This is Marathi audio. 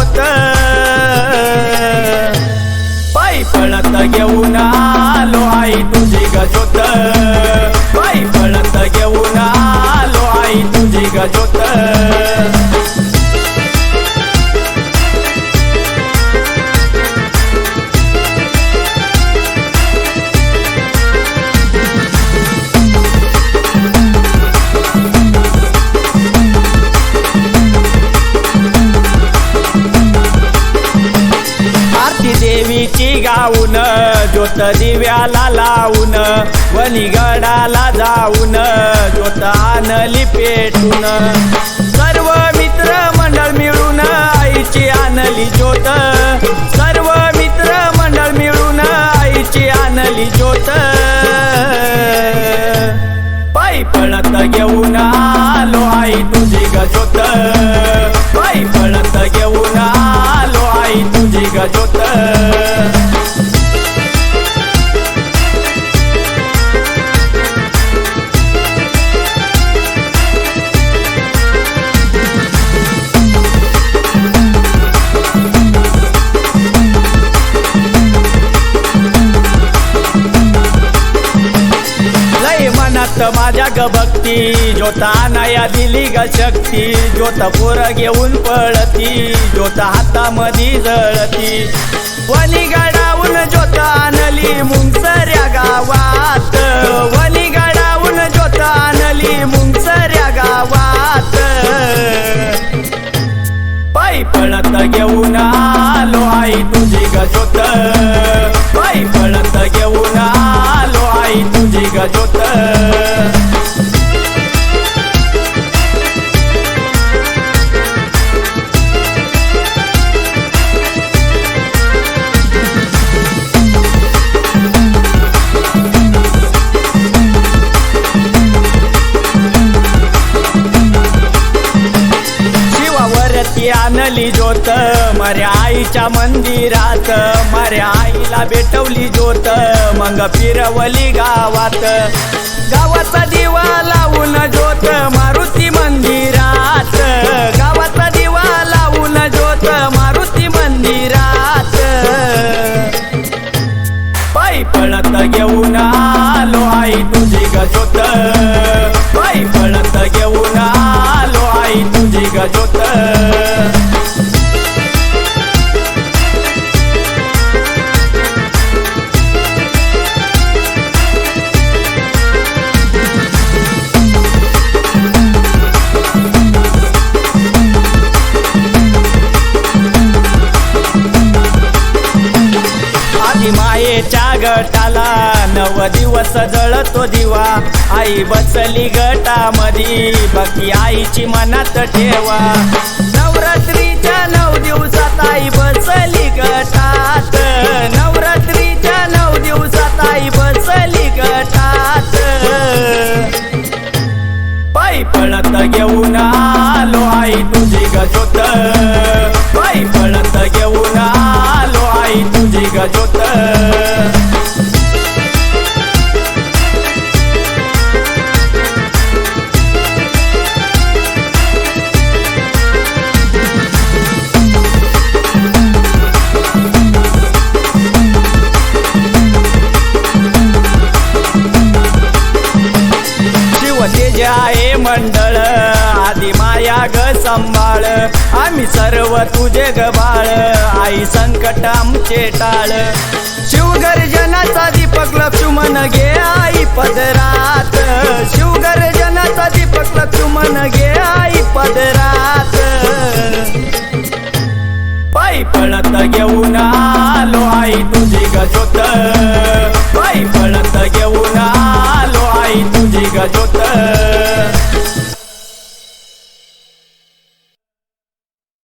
होत. पायी पळत घेऊन आलो आई तुझी गजोत. ज्योत दिव्याला लावून वलिगडाला जाऊन ज्योत आणली पेटून. सर्व मित्र मंडळ मिळून आईची आणली ज्योत. सर्व मित्र मंडळ मिळून आईची आणली ज्योत. पायी पळत घेऊन जग भक्ती ज्योता नाया दिली ग शक्ती. ज्योत पोर घेऊन पळती ज्योत हातामध्ये जळती. वली गडावून ज्योत आणली मुंगसऱ्या गावात. वली गडावून ज्योत आणली मुंगसऱ्या गावात. पायी पळत घेऊन आलो आई तुझी ग ज्योत. आली आणली ज्योत आईच्या मंदिरात. मऱ्या आईला भेटवली ज्योत मग फिरवली गावात. गावाचा दिवा लावून ज्योत मारुती मंदिरात. गावाचा दिवा लावून ज्योत मारुती मंदिरात. पायी पळत घेऊन आलो आई तुझी गजोत. नव दिवस जळतो दिवा. आई बसली गटामधी बाकी आईची मनात ठेवा. नवरात्रीच्या नऊ दिवसात आई बसली गटात. नवरात्रीच्या नऊ दिवसात आई बसली गटात. पायी पळत घेऊन आलो आई तुझी गजोत. पायी पळत घेऊन आलो आई तुझी गजोत. सांभाळ आम्ही सर्व तुझे गबाळ आई संकट आमचे टाळ. शिवगर्जनाचा दीपक लक्ष्मण घे आई पदरात. शिवगर्जनाचा दीपक लक्ष्मण घे आई पदरात. पायी घेऊन आलो आई तुझी पायी पळत घेऊन आलो आई तुझी गजोत.